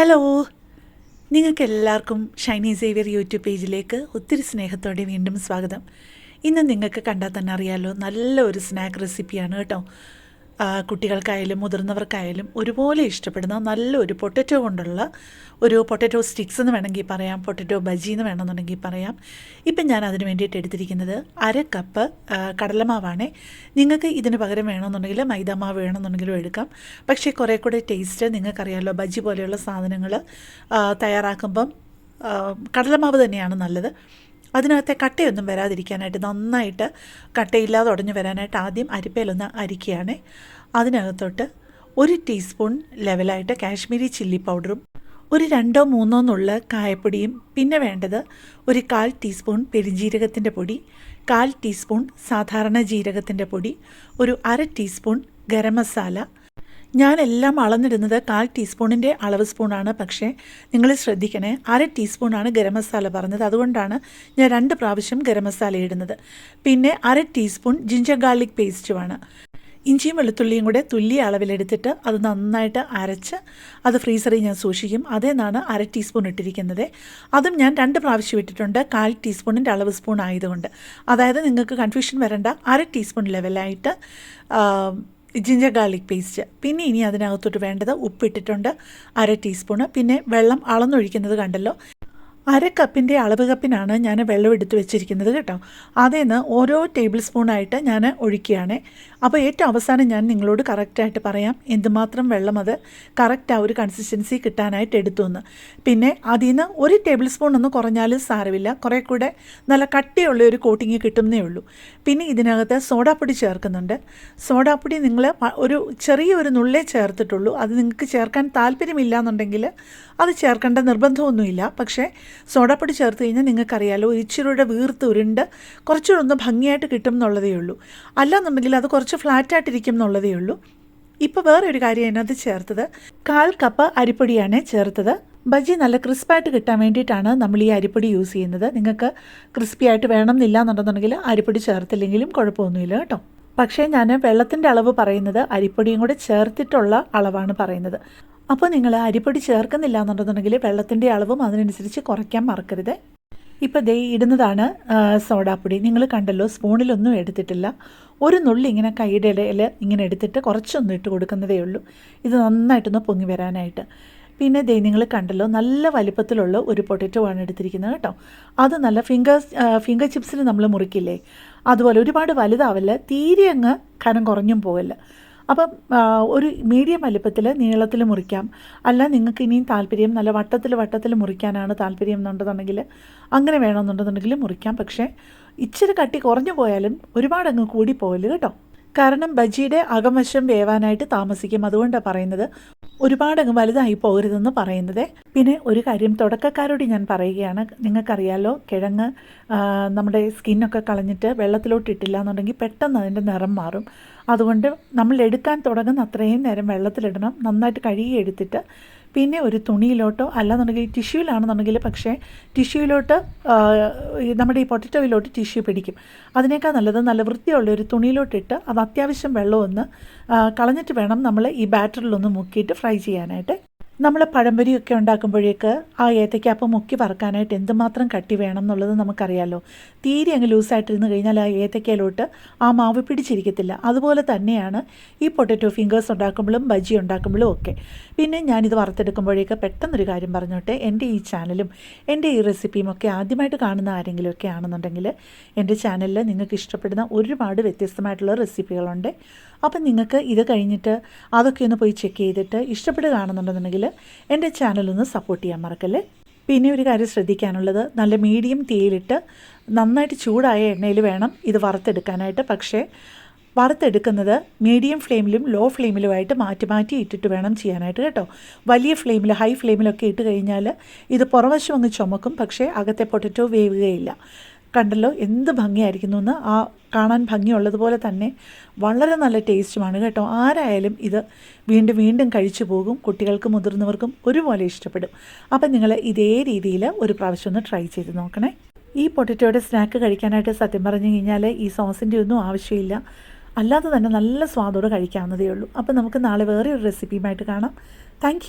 Hello നിങ്ങൾക്ക് എല്ലാവർക്കും Shiny Xavier YouTube പേജിലേക്ക് ഒത്തിരി സ്നേഹത്തോടെ വീണ്ടും സ്വാഗതം. ഇന്ന് നിങ്ങൾക്ക് കണ്ടാൽ തന്നെ അറിയാമല്ലോ നല്ല ഒരു സ്നാക്ക് റെസിപ്പിയാണ് കേട്ടോ. കുട്ടികൾക്കായാലും മുതിർന്നവർക്കായാലും ഒരുപോലെ ഇഷ്ടപ്പെടുന്ന നല്ലൊരു പൊട്ടറ്റോ കൊണ്ടുള്ള ഒരു പൊട്ടറ്റോ സ്റ്റിക്സ് എന്ന് വേണമെങ്കിൽ പറയാം പൊട്ടറ്റോ ബജി എന്ന് വേണമെന്നുണ്ടെങ്കിൽ പറയാം. ഇപ്പം ഞാൻ അതിന് വേണ്ടിയിട്ട് എടുത്തിരിക്കുന്നത് അര കപ്പ് കടലമാവാണ്. നിങ്ങൾക്ക് ഇതിന് പകരം വേണമെന്നുണ്ടെങ്കിൽ മൈദാമാവ് വേണമെന്നുണ്ടെങ്കിലും എടുക്കാം. പക്ഷേ കുറേ കൂടെ ടേസ്റ്റ് നിങ്ങൾക്കറിയാമല്ലോ ബജി പോലെയുള്ള സാധനങ്ങൾ തയ്യാറാക്കുമ്പം കടലമാവ് തന്നെയാണ് നല്ലത്. അതിനകത്തെ കട്ടയൊന്നും വരാതിരിക്കാനായിട്ട് നന്നായിട്ട് കട്ടയില്ലാതെ ഉടഞ്ഞു വരാനായിട്ട് ആദ്യം അരിപ്പയിലൊന്ന് അരിക്കുകയാണ്. അതിനകത്തോട്ട് ഒരു ടീസ്പൂൺ ലെവലായിട്ട് കാശ്മീരി ചില്ലി പൗഡറും ഒരു രണ്ടോ മൂന്നോ നുള്ള കായപ്പൊടിയും പിന്നെ വേണ്ടത് ഒരു കാൽ ടീസ്പൂൺ പെരിഞ്ജീരകത്തിന്റെ പൊടി കാൽ ടീസ്പൂൺ സാധാരണ ജീരകത്തിന്റെ പൊടി ഒരു അര ടീസ്പൂൺ ഗരം മസാല ഞാൻ എല്ലാം അളന്നിടുന്നത് കാൽ ടീസ്പൂണിന്റെ അളവ് സ്പൂണാണ്. പക്ഷേ നിങ്ങൾ ശ്രദ്ധിക്കണേ അര ടീസ്പൂണാണ് ഗരം മസാല പറഞ്ഞത്. അതുകൊണ്ടാണ് ഞാൻ രണ്ട് പ്രാവശ്യം ഗരം മസാല ഇടുന്നത്. പിന്നെ അര ടീസ്പൂൺ ജിഞ്ചർ ഗാർലിക് പേസ്റ്റുമാണ്. ഇഞ്ചിയും വെളുത്തുള്ളിയും കൂടെ തുല്യ അളവിലെടുത്തിട്ട് അത് നന്നായിട്ട് അരച്ച് അത് ഫ്രീസറിൽ ഞാൻ സൂക്ഷിക്കും. അതേന്നാണ് അര ടീസ്പൂൺ ഇട്ടിരിക്കുന്നത്. അതും ഞാൻ രണ്ട് പ്രാവശ്യം ഇട്ടിട്ടുണ്ട്. കാൽ ടീസ്പൂണിന്റെ അളവ് സ്പൂൺ ആയതുകൊണ്ട്. അതായത് നിങ്ങൾക്ക് കൺഫ്യൂഷൻ വരേണ്ട. അര ടീസ്പൂൺ ലെവലായിട്ട് ജിഞ്ചർ ഗാർലിക് പേസ്റ്റ് പിന്നെ ഇനി അതിനകത്തോട്ട് വേണ്ടത് ഉപ്പിട്ടിട്ടുണ്ട് അര ടീസ്പൂണ് പിന്നെ വെള്ളം അളന്നൊഴിക്കുന്നത് കണ്ടല്ലോ. അര കപ്പിന്റെ അളവ് കപ്പിനാണ് ഞാൻ വെള്ളം എടുത്ത് വെച്ചിരിക്കുന്നത് കേട്ടോ. അതിൽ നിന്ന് ഓരോ ടേബിൾ സ്പൂണായിട്ട് ഞാൻ ഒഴിക്കുകയാണ്. അപ്പോൾ ഏറ്റവും അവസാനം ഞാൻ നിങ്ങളോട് കറക്റ്റായിട്ട് പറയാം എന്തുമാത്രം വെള്ളം അത് കറക്റ്റ് ആ ഒരു കൺസിസ്റ്റൻസി കിട്ടാനായിട്ട് എടുത്തു എന്ന്. പിന്നെ അതിൽ നിന്ന് ഒരു ടേബിൾ സ്പൂൺ ഒന്ന് കുറഞ്ഞാലും സാരമില്ല കുറേ കൂടെ നല്ല കട്ടിയുള്ള ഒരു കോട്ടിങ് കിട്ടുന്നേ ഉള്ളൂ. പിന്നെ ഇതിനകത്ത് സോഡാപ്പൊടി ചേർക്കുന്നുണ്ട്. സോഡാപ്പൊടി നിങ്ങൾ ഒരു ചെറിയ ഒരു നുള്ളേ ചേർത്തിട്ടുള്ളൂ. അത് നിങ്ങൾക്ക് ചേർക്കാൻ താല്പര്യമില്ല എന്നുണ്ടെങ്കിൽ അത് ചേർക്കേണ്ട നിർബന്ധമൊന്നുമില്ല. പക്ഷേ സോഡാപ്പൊടി ചേർത്ത് കഴിഞ്ഞാൽ നിങ്ങൾക്കറിയാലോ ഇച്ചിരിയുടെ വീർത്ത് ഉരുണ്ട് കുറച്ചുകൂടെ ഒന്ന് ഭംഗിയായിട്ട് കിട്ടും എന്നുള്ളതേ ഉള്ളൂ. അല്ലാന്നുണ്ടെങ്കിൽ അത് കുറച്ച് ഫ്ലാറ്റായിട്ടിരിക്കും എന്നുള്ളതേ ഉള്ളൂ. ഇപ്പോൾ വേറെ ഒരു കാര്യം അതിനകത്ത് ചേർത്തത്. കാൽ കപ്പ് അരിപ്പൊടിയാണ് ചേർത്തത്. ബജി നല്ല ക്രിസ്പായിട്ട് കിട്ടാൻ വേണ്ടിയിട്ടാണ് നമ്മൾ ഈ അരിപ്പൊടി യൂസ് ചെയ്യുന്നത്. നിങ്ങൾക്ക് ക്രിസ്പി ആയിട്ട് വേണം എന്നില്ല എന്നുണ്ടെന്നുണ്ടെങ്കിൽ അരിപ്പൊടി ചേർത്തില്ലെങ്കിലും കുഴപ്പമൊന്നുമില്ല കേട്ടോ. പക്ഷേ ഞാൻ വെള്ളത്തിന്റെ അളവ് പറയുന്നത് അരിപ്പൊടിയും കൂടെ ചേർത്തിട്ടുള്ള അളവാണ് പറയുന്നത്. അപ്പോൾ നിങ്ങൾ അരിപ്പൊടി ചേർക്കുന്നില്ല എന്നുണ്ടെന്നുണ്ടെങ്കിൽ വെള്ളത്തിന്റെ അളവും അതിനനുസരിച്ച് കുറയ്ക്കാൻ മറക്കരുത്. ഇപ്പോൾ ദൈ ഇടുന്നതാണ് സോഡാപ്പൊടി. നിങ്ങൾ കണ്ടല്ലോ സ്പൂണിലൊന്നും എടുത്തിട്ടില്ല. ഒരു നുള്ളി ഇങ്ങനെ കൈയുടെ ഇടയിൽ ഇങ്ങനെ എടുത്തിട്ട് കുറച്ചൊന്നും ഇട്ട് കൊടുക്കുന്നതേ ഉള്ളൂ. ഇത് നന്നായിട്ടൊന്ന് പൊങ്ങി വരാനായിട്ട്. പിന്നെ ദൈ നിങ്ങൾ കണ്ടല്ലോ നല്ല വലിപ്പത്തിലുള്ള ഒരു പൊട്ടറ്റോ ആണ് എടുത്തിരിക്കുന്നത് കേട്ടോ. അത് നല്ല ഫിംഗർ ഫിംഗർ ചിപ്സിൽ നമ്മൾ മുറിക്കില്ലേ? അതുപോലെ ഒരുപാട് വലുതാവില്ല തീരെ അങ്ങ് കനം കുറഞ്ഞും പോകല്ല അപ്പം ഒരു മീഡിയം വലിപ്പത്തിൽ നീളത്തിൽ മുറിക്കാം. അല്ല നിങ്ങൾക്ക് ഇനിയും താല്പര്യം നല്ല വട്ടത്തിൽ വട്ടത്തിൽ മുറിക്കാനാണ് താല്പര്യം എന്നുണ്ടെന്നുണ്ടെങ്കിൽ അങ്ങനെ വേണമെന്നുണ്ടെന്നുണ്ടെങ്കിൽ മുറിക്കാം. പക്ഷേ ഇച്ചിരി കട്ടി കുറഞ്ഞു പോയാലും ഒരുപാടങ്ങ് കൂടി പോകൽ കേട്ടോ. കാരണം ബജിയുടെ അകമശം വേവാനായിട്ട് താമസിക്കും. അതുകൊണ്ടാണ് പറയുന്നത്. ഒരുപാട് അങ്ങ് വലുതായി പോകരുതെന്ന് പറയുന്നത്. പിന്നെ ഒരു കാര്യം തുടക്കക്കാരോട് ഞാൻ പറയുകയാണ്. നിങ്ങൾക്കറിയാലോ കിഴങ്ങ് നമ്മുടെ സ്കിന്നൊക്കെ കളഞ്ഞിട്ട് വെള്ളത്തിലോട്ട് ഇട്ടില്ല എന്നുണ്ടെങ്കിൽ പെട്ടെന്ന് അതിന്റെ നിറം മാറും. അതുകൊണ്ട് നമ്മൾ എടുക്കാൻ തുടങ്ങുന്ന അത്രയും നേരം വെള്ളത്തിലിടണം. നന്നായിട്ട് കഴുകി എടുത്തിട്ട് പിന്നെ ഒരു തുണിയിലോട്ടോ അല്ലാന്നുണ്ടെങ്കിൽ ടിഷ്യൂലാണെന്നുണ്ടെങ്കിൽ പക്ഷേ ടിഷ്യൂയിലോട്ട് നമ്മുടെ ഈ പൊട്ടറ്റോയിലോട്ട് ടിഷ്യൂ പിടിക്കും. അതിനേക്കാൾ നല്ലത് നല്ല വൃത്തിയുള്ള ഒരു തുണിയിലോട്ടിട്ട് അത് അത്യാവശ്യം വെള്ളമൊന്ന് കളഞ്ഞിട്ട് വേണം നമ്മൾ ഈ ബാറ്ററിലൊന്ന് മുക്കിയിട്ട് ഫ്രൈ ചെയ്യാനായിട്ട്. നമ്മൾ പഴംപൊരിയൊക്കെ ഉണ്ടാക്കുമ്പോഴേക്ക് ആ ഏത്തയ്ക്കാപ്പം മുക്കി വറക്കാനായിട്ട് എന്തുമാത്രം കട്ടി വേണം എന്നുള്ളത് നമുക്കറിയാമല്ലോ തീരെ അങ്ങ് ലൂസായിട്ടിരുന്ന് കഴിഞ്ഞാൽ ആ ഏത്തയ്ക്കയിലോട്ട് ആ മാവ് പിടിച്ചിരിക്കത്തില്ല. അതുപോലെ തന്നെയാണ് ഈ പൊട്ടറ്റോ ഫിംഗേഴ്സ് ഉണ്ടാക്കുമ്പോഴും ബജി ഉണ്ടാക്കുമ്പോഴും ഒക്കെ. പിന്നെ ഞാനിത് വറുത്തെടുക്കുമ്പോഴേക്ക് പെട്ടെന്നൊരു കാര്യം പറഞ്ഞോട്ടെ. എന്റെ ഈ ചാനലും എന്റെ ഈ റെസിപ്പിയും ഒക്കെ ആദ്യമായിട്ട് കാണുന്ന ആരെങ്കിലുമൊക്കെ ആണെന്നുണ്ടെങ്കിൽ എന്റെ ചാനലിൽ നിങ്ങൾക്ക് ഇഷ്ടപ്പെടുന്ന ഒരുപാട് വ്യത്യസ്തമായിട്ടുള്ള റെസിപ്പികളുണ്ട്. അപ്പം നിങ്ങൾക്ക് ഇത് കഴിഞ്ഞിട്ട് അതൊക്കെ ഒന്ന് പോയി ചെക്ക് ചെയ്തിട്ട് ഇഷ്ടപ്പെടുകയാണെന്നുണ്ടെന്നുണ്ടെങ്കിൽ എന്റെ ചാനലൊന്ന് സപ്പോർട്ട് ചെയ്യാൻ മറക്കല്ലേ? പിന്നെ ഒരു കാര്യം ശ്രദ്ധിക്കാനുള്ളത് നല്ല മീഡിയം തീയിലിട്ട് നന്നായിട്ട് ചൂടായ എണ്ണയിൽ വേണം ഇത് വറുത്തെടുക്കാനായിട്ട്. പക്ഷേ വറുത്തെടുക്കുന്നത് മീഡിയം ഫ്ലെയിമിലും ലോ ഫ്ലെയിമിലുമായിട്ട് മാറ്റി മാറ്റി ഇട്ടിട്ട് വേണം ചെയ്യാനായിട്ട് കേട്ടോ. വലിയ ഫ്ലെയിമിൽ ഹൈ ഫ്ലെയിമിലൊക്കെ ഇട്ട് കഴിഞ്ഞാൽ ഇത് പുറവശം അങ്ങ് ചുമക്കും പക്ഷേ അകത്തെ പൊട്ടറ്റോ വേവുകയില്ല. കണ്ടല്ലോ എന്ത് ഭംഗിയായിരിക്കുന്നു എന്ന് ആ കാണാൻ ഭംഗിയുള്ളതുപോലെ തന്നെ വളരെ നല്ല ടേസ്റ്റുമാണ് കേട്ടോ. ആരായാലും ഇത് വീണ്ടും വീണ്ടും കഴിച്ചു പോകും. കുട്ടികൾക്കും മുതിർന്നവർക്കും ഒരുപോലെ ഇഷ്ടപ്പെടും. അപ്പം നിങ്ങൾ ഇതേ രീതിയിൽ ഒരു പ്രാവശ്യം ഒന്ന് ട്രൈ ചെയ്ത് നോക്കണേ. ഈ പൊട്ടറ്റോയുടെ സ്നാക്ക് കഴിക്കാനായിട്ട് സത്യം പറഞ്ഞു കഴിഞ്ഞാൽ ഈ സോസിന്റെ ഒന്നും ആവശ്യമില്ല. അല്ലാതെ തന്നെ നല്ല സ്വാദോടെ കഴിക്കാവുന്നതേ ഉള്ളൂ. അപ്പോൾ നമുക്ക് നാളെ വേറെ ഒരു റെസിപ്പിയുമായിട്ട് കാണാം. താങ്ക്